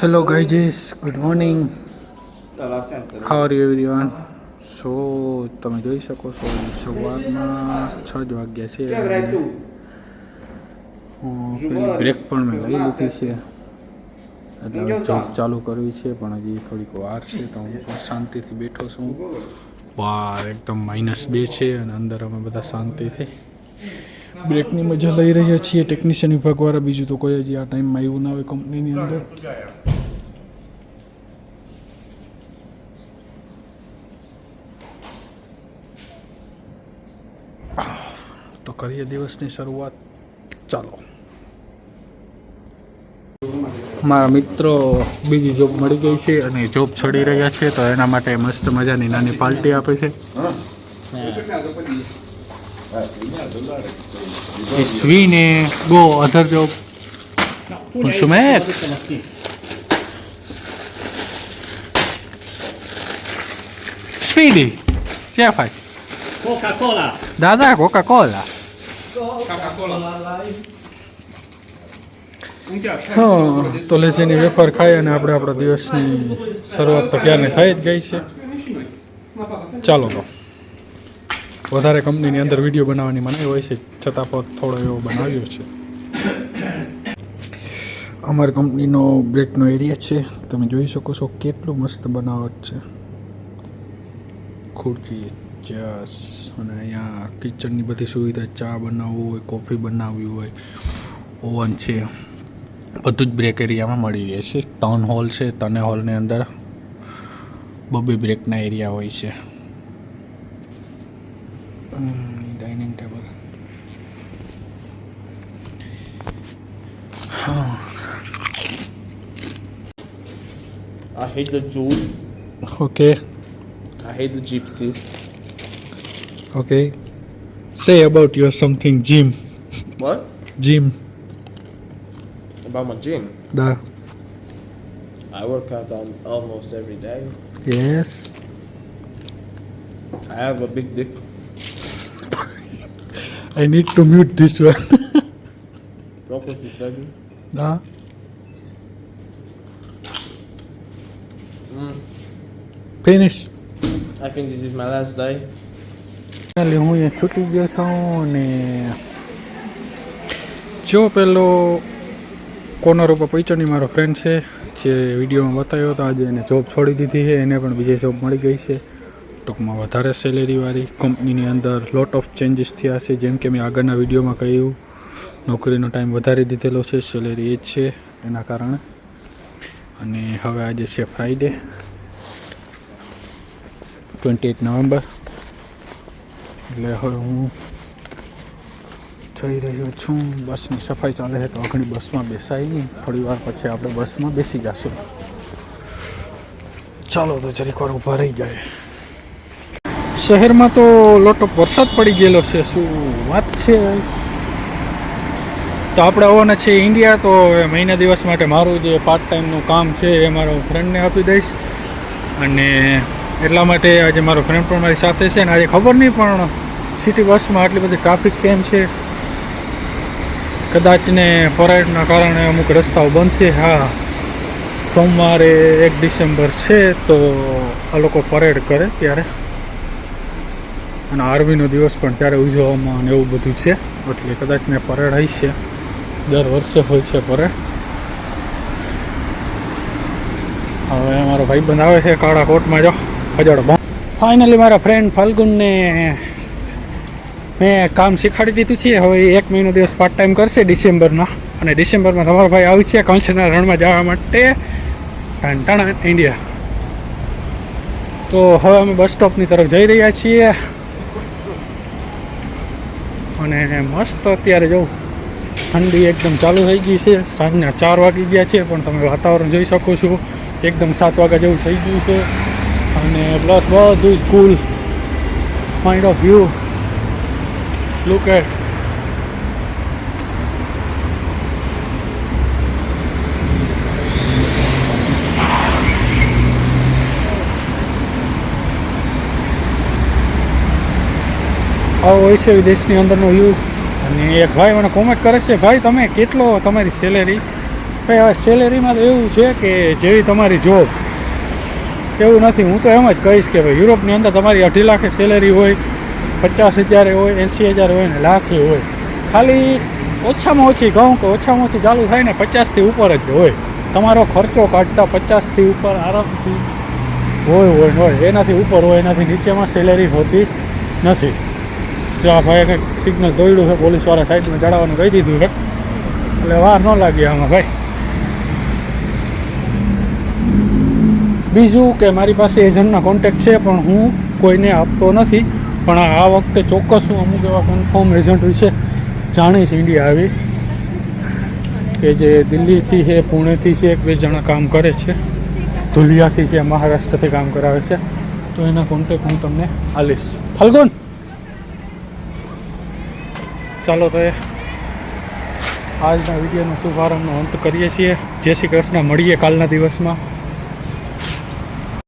Hello guys, good morning How are you everyone? So તમે જોઈ શકો છો સવારમાં છ જ વાગ્યા છે પેલી બ્રેક પણ મેં લઈ લીધી છે. એટલે જોબ ચાલુ કરવી છે પણ હજી થોડીક વાર છે તો હું પણ શાંતિથી બેઠો છું. બહાર એકદમ માઇનસ બે છે અને અંદર અમે બધા શાંતિથી બ્રેકની મજા લઈ રહ્યા છીએ. ટેકનિશિયન વિભાગવાળા બીજું તો કોઈ હજી આ ટાઈમમાં આવ્યું ના હોય કંપનીની અંદર. તો કરીએ દિવસની શરૂઆત. ચાલો. મારા મિત્રો બીજી જોબ મળી ગઈ છે અને જોબ છોડી રહ્યા છે, તો એના માટે મસ્ત મજાની નાની પાર્ટી આપે છે. Is Vine go other job? Consumex. Speedy. Ce faci? Coca-Cola. Da, da, Coca-Cola. coca હા તો લેજેની વેપાર ખાય અને આપણે આપણા દિવસની શરૂઆત તો ક્યારની થઈ જ ગઈ છે ચાલો તો વધારે કંપનીની અંદર વીડિયો બનાવવાની મનાઈ હોય છે, છતાં પણ થોડો એવો બનાવ્યો છે. અમારી કંપનીનો બ્રેકનો એરિયા છે, તમે જોઈ શકો છો કેટલું મસ્ત બનાવટ છે. ખુરચી ચેસ અને અહીંયા કિચનની બધી સુવિધા, ચા બનાવવું હોય, કોફી બનાવવી હોય, ઓવન છે. બધું જ બ્રેક એરિયામાં મળી રહે છે. ત્રણ હોલ છે ત્રણે હોલની અંદર બબે બ્રેકના એરિયા હોય છે. Mm, dining table. I hate the Jew. Okay. I hate the gypsies. Okay. Say about your something, Jim. What? Jim. About my gym. Da. I work out on almost every day. Yes. I have a big dick. I need to mute this one. Push me, baby. દા Mm. Finish I think this is my last day. Finally હું અહીંયા છૂટી ગયો છું ને જો પેલો corner ઉપર પૈચોની મારો ફ્રેન્ડ છે જે વિડીયોમાં બતાવ્યો હતો આજે એને જોબ છોડી દીધી છે એને પણ બીજી જોબ મળી ગઈ છે ટૂંકમાં વધારે સેલેરીવાળી કંપનીની અંદર લોટ ઓફ ચેન્જીસ થયા છે. જેમ કે મેં આગળના વિડીયોમાં કહ્યું, નોકરીનો ટાઈમ વધારી દીધેલો છે સેલેરી એ જ છે એના કારણે. અને હવે આજે છે ફ્રાઈડે ટ્વેન્ટી એટ નવેમ્બર એટલે હવે હું જઈ રહ્યો છું. બસની સફાઈ ચાલે છે, તો ઘણી બસમાં બેસાઈ નહીં. થોડી વાર પછી આપણે બસમાં બેસી જશું. ચાલો તો જરીક વાર ઊભા રહી જાય. શહેરમાં તો લોટો વરસાદ પડી ગયેલો છે, શું વાત છે? તો આપણે આવવાના છે ઇન્ડિયા, તો મહિના દિવસ માટે મારું જે પાર્ટ ટાઈમનું કામ છે એ મારો ફ્રેન્ડને આપી દઈશ. અને એટલા માટે આજે મારો ફ્રેન્ડ પણ મારી સાથે છે અને આજે ખબર નહીં પણ સિટી બસમાં આટલી બધી ટ્રાફિક કેમ છે? કદાચ ને પરેડના કારણે અમુક રસ્તાઓ બનશે હા, સોમવારે એક ડિસેમ્બર છે, તો આ લોકો પરેડ કરે ત્યારે. અને આર્મીનો દિવસ પણ ત્યારે ઉજવવામાં અને એવું બધું છે. એટલે કદાચ ને પરેડ હશે દર વર્ષે હોય છે પરેડ. હવે મારો ભાઈબંધ આવે છે કાળા કોટમાં જો. હજારો ફાઇનલી મારા ફ્રેન્ડ ફાલ્ગુનને મેં કામ શીખવાડી દીધું છે. હવે એક મહિનો દિવસ પાર્ટ ટાઈમ કરશે ડિસેમ્બરના. અને ડિસેમ્બરમાં તમારો ભાઈ આવી છે કંચના રણમાં જવા માટે. ઇન્ડિયા તો હવે અમે બસ સ્ટોપની તરફ જઈ રહ્યા છીએ. અને મસ્ત અત્યારે જવું ઠંડી એકદમ ચાલુ થઈ ગઈ છે. સાંજના ચાર વાગી ગયા છે, પણ તમે વાતાવરણ જોઈ શકો છો. એકદમ સાત વાગ્યા જેવું થઈ ગયું છે. અને પ્લસ બધું જ કુલ point of view look at આવો હોય છે વિદેશની અંદરનો વ્યૂ અને એક ભાઈ મને કોમેન્ટ કરે છે, ભાઈ, તમે કેટલો તમારી સેલેરી ભાઈ, હવે સેલેરીમાં તો એવું છે કે જેવી તમારી જોબ એવું નથી. હું તો એમ જ કહીશ કે ભાઈ, યુરોપની અંદર તમારી અઢી લાખે સેલેરી હોય, પચાસ હજારે હોય, એંસી હજાર હોય ને લાખે હોય. ખાલી ઓછામાં ઓછી કહું કે ઓછામાં ઓછી ચાલુ થાય ને પચાસથી ઉપર જ હોય. તમારો ખર્ચો કાઢતા પચાસથી ઉપર આરામથી હોય હોય હોય. એનાથી ઉપર હોય, એનાથી નીચેમાં સેલેરી હોતી નથી. જો આ ભાઈએ કંઈક સિગ્નલ દોડ્યું છે, પોલીસવાળા સાઈડમાં ચડાવવાનું કહી દીધું છે. એટલે વાર ન લાગી આમાં ભાઈ. બીજું કે મારી પાસે એજન્ટના કોન્ટેક્ટ છે, પણ હું કોઈને આપતો નથી. પણ આ વખતે ચોક્કસ હું અમુક એવા કન્ફર્મ એજન્ટ વિશે જાણીશ ઇન્ડિયા આવી. કે જે દિલ્હીથી છે, પુણેથી છે, એક બે જણા કામ કરે છે. ધુલિયાથી છે, મહારાષ્ટ્રથી કામ કરાવે છે. તો એના કોન્ટેક્ટ હું તમને આલીશ ફલ્ગુન! ચાલો તો આજના વિડીયોનો શુભારંભનો અંત કરીએ છીએ. જય શ્રી કૃષ્ણ. મળીએ કાલના દિવસમાં.